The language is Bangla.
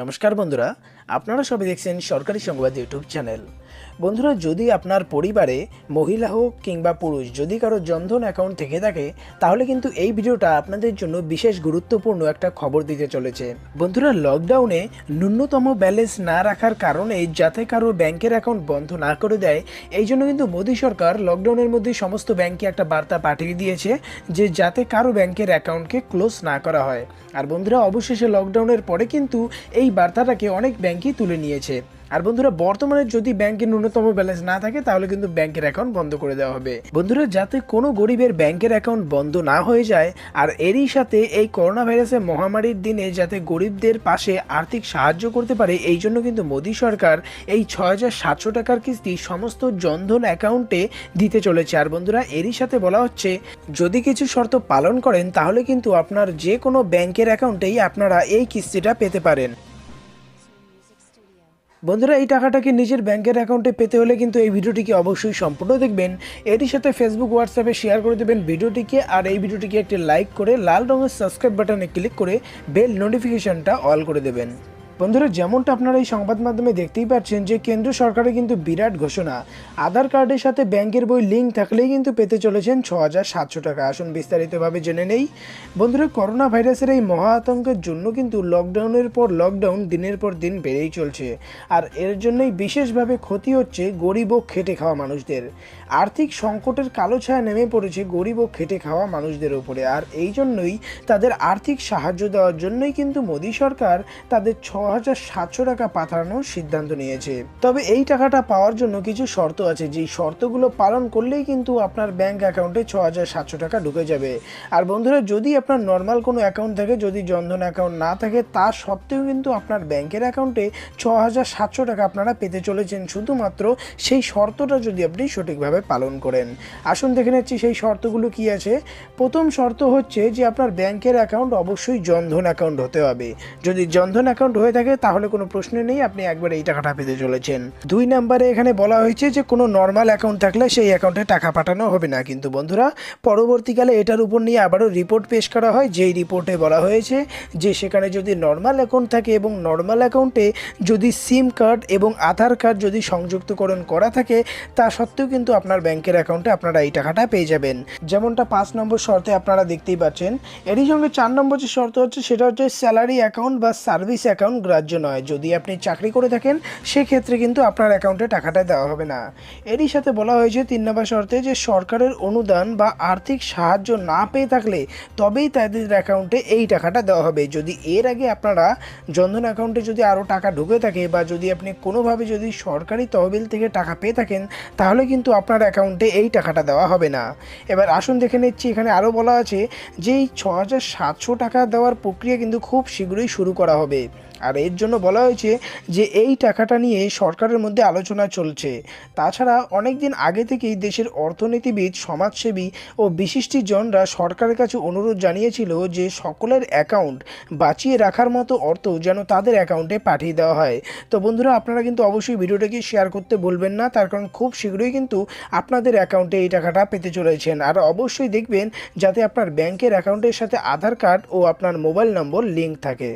নমস্কার বন্ধুরা, আপনারা সবাই দেখছেন সরকারি সংবাদ ইউটিউব চ্যানেল। বন্ধুরা, যদি আপনার পরিবারে মহিলা হোক কিংবা পুরুষ, যদি কারও জনধন অ্যাকাউন্ট থেকে থাকে, তাহলে কিন্তু এই ভিডিওটা আপনাদের জন্য বিশেষ গুরুত্বপূর্ণ একটা খবর দিতে চলেছে। বন্ধুরা লকডাউনে ন্যূনতম ব্যালেন্স না রাখার কারণে যাতে কারও ব্যাংকের অ্যাকাউন্ট বন্ধ না করে দেয়, এই জন্য কিন্তু মোদী সরকার লকডাউনের মধ্যে সমস্ত ব্যাংকে একটা বার্তা পাঠিয়ে দিয়েছে যে যাতে কারও ব্যাংকের অ্যাকাউন্টকে ক্লোজ না করা হয়। আর বন্ধুরা, অবশেষে লকডাউনের পরে কিন্তু এই বার্তাটাকে অনেক ব্যাংকই তুলে নিয়েছে। আর বন্ধুরা, বর্তমানে যদি ব্যাংকে ন্যূনতম ব্যালেন্স না থাকে, তাহলে কিন্তু ব্যাংকের অ্যাকাউন্ট বন্ধ করে দেওয়া হবে। বন্ধুরা, যাতে কোনো গরিবের ব্যাংকের অ্যাকাউন্ট বন্ধ না হয়ে যায়, আর এরই সাথে এই করোনা ভাইরাসের মহামারীর দিনে যাতে গরিবদের পাশে আর্থিক সাহায্য করতে পারে, এই জন্য কিন্তু মোদী সরকার এই ছয় হাজার সাতশো টাকার কিস্তি সমস্ত জনধন অ্যাকাউন্টে দিতে চলেছে। আর বন্ধুরা, এরই সাথে বলা হচ্ছে, যদি কিছু শর্ত পালন করেন, তাহলে কিন্তু আপনার যে কোনো ব্যাংকের অ্যাকাউন্টেই আপনারা এই কিস্তিটা পেতে পারেন। বন্ধুরা, এই টাকাটাকে নিজের ব্যাংকের অ্যাকাউন্টে পেতে হলে কিন্তু এই ভিডিওটিকে অবশ্যই সম্পূর্ণ দেখবেন। এটির সাথে ফেসবুক হোয়াটসঅ্যাপে শেয়ার করে দেবেন ভিডিওটিকে, আর এই ভিডিওটিকে একটি লাইক করে লাল রঙের সাবস্ক্রাইব বাটনে ক্লিক করে বেল নোটিফিকেশনটা অল করে দেবেন। বন্ধুরা, যেমনটা আপনারা এই সংবাদ মাধ্যমে দেখতেই পাচ্ছেন যে কেন্দ্র সরকারের কিন্তু বিরাট ঘোষণা। আধার কার্ডের সাথে ব্যাংকের বই লিঙ্ক থাকলেই কিন্তু পেতে চলেছেন ছ হাজার সাতশো টাকা। আসুন বিস্তারিতভাবে জেনে নেই। বন্ধুরা, করোনা ভাইরাসের এই মহা আতঙ্কের জন্য কিন্তু লকডাউনের পর লকডাউন দিনের পর দিন বেড়েই চলছে। আর এর জন্যই বিশেষভাবে ক্ষতি হচ্ছে গরিব ও খেটে খাওয়া মানুষদের। আর্থিক সংকটের কালো ছায়া নেমে পড়েছে গরিব ও খেটে খাওয়া মানুষদের উপরে। আর এই জন্যই তাদের আর্থিক সাহায্য দেওয়ার জন্যই কিন্তু মোদী সরকার তাদের ছ হাজার সাতশো টাকা পাঠানোর সিদ্ধান্ত নিয়েছে। তবে এই টাকাটা পাওয়ার জন্য কিছু শর্ত আছে। যেই শর্তগুলো পালন করলেই কিন্তু আপনার ব্যাংক অ্যাকাউন্টে ছ হাজার সাতশো টাকা ঢুকে যাবে। আর বন্ধুরা, যদি আপনার নর্মাল কোনো অ্যাকাউন্ট থাকে, যদি জনধন অ্যাকাউন্ট না থাকে, তা সত্ত্বেও কিন্তু আপনার ব্যাংকের অ্যাকাউন্টে ছ হাজার সাতশো টাকা আপনারা পেতে চলেছেন। শুধুমাত্র সেই শর্তটা যদি আপনি সঠিকভাবে পালন করেন। আসুন দেখে নিচ্ছি সেই শর্তগুলো কি আছে। প্রথম শর্ত হচ্ছে যে আপনার ব্যাংকের অ্যাকাউন্ট অবশ্যই জনধন অ্যাকাউন্ট হতে হবে। যদি জনধন অ্যাকাউন্ট হয়ে থাকে, তাহলে কোনো প্রশ্ন নেই, আপনি একবার এই টাকাটা পেতে চলেছেন। দুই নম্বরে এখানে বলা হয়েছে যে, কোনো নর্মাল অ্যাকাউন্ট থাকলে সেই অ্যাকাউন্টে টাকা পাঠানো হবে না। কিন্তু বন্ধুরা, পরবর্তীকালে এটার উপর নিয়ে আবারও রিপোর্ট পেশ করা হয়। যেই রিপোর্টে বলা হয়েছে যে, সেখানে যদি নর্মাল অ্যাকাউন্ট থাকে এবং নর্মাল অ্যাকাউন্টে যদি সিম কার্ড এবং আধার কার্ড যদি সংযুক্তকরণ করা থাকে, তা সত্ত্বেও কিন্তু আপনার ব্যাংকের অ্যাকাউন্টে আপনারা এই টাকাটা পেয়ে যাবেন। যেমনটা পাঁচ নম্বর শর্তে আপনারা দেখতেই পাচ্ছেন। এরই সঙ্গে চার নম্বর যে শর্ত হচ্ছে, সেটা হচ্ছে স্যালারি অ্যাকাউন্ট বা সার্ভিস অ্যাকাউন্ট গ্রাহ্য নয়। যদি আপনি চাকরি করে থাকেন, সেক্ষেত্রে কিন্তু আপনার অ্যাকাউন্টে টাকাটা দেওয়া হবে না। এরই সাথে বলা হয়েছে, তিন নম্বর শর্তে যে সরকারের অনুদান বা আর্থিক সাহায্য না পেয়ে থাকলে, তবেই তাদের অ্যাকাউন্টে এই টাকাটা দেওয়া হবে। যদি এর আগে আপনারা জনধন অ্যাকাউন্টে যদি আরও টাকা ঢুকে থাকে বা যদি আপনি কোনোভাবে যদি সরকারি তহবিল থেকে টাকা পেয়ে থাকেন, তাহলে কিন্তু আপনার অ্যাকাউন্টে এই টাকাটা দেওয়া হবে না। এবার আসুন দেখে নিচ্ছি, এখানে আরও বলা আছে যে এই ছ টাকা দেওয়ার প্রক্রিয়া কিন্তু খুব শীঘ্রই শুরু করা হবে। আর এর জন্য বলা হয়েছে যে এই টাকাটা নিয়ে সরকারের মধ্যে আলোচনা চলছে। তাছাড়া অনেক দিন আগে থেকেই দেশের অর্থনীতিবিদ, সমাজসেবী ও বিশিষ্টিজনরা সরকারের কাছে অনুরোধ জানিয়েছিল যে সকলের অ্যাকাউন্ট বাঁচিয়ে রাখার মতো অর্থ যেন তাদের অ্যাকাউন্টে পাঠিয়ে দেওয়া হয়। তো বন্ধুরা, আপনারা কিন্তু অবশ্যই ভিডিওটাকে শেয়ার করতে বলবেন না, তার কারণ খুব শীঘ্রই কিন্তু আপনাদের অ্যাকাউন্টে এই টাকাটা পেতে চলেছেন। আর অবশ্যই দেখবেন যাতে আপনার ব্যাংকের অ্যাকাউন্টের সাথে আধার কার্ড ও আপনার মোবাইল নম্বর লিঙ্ক থাকে।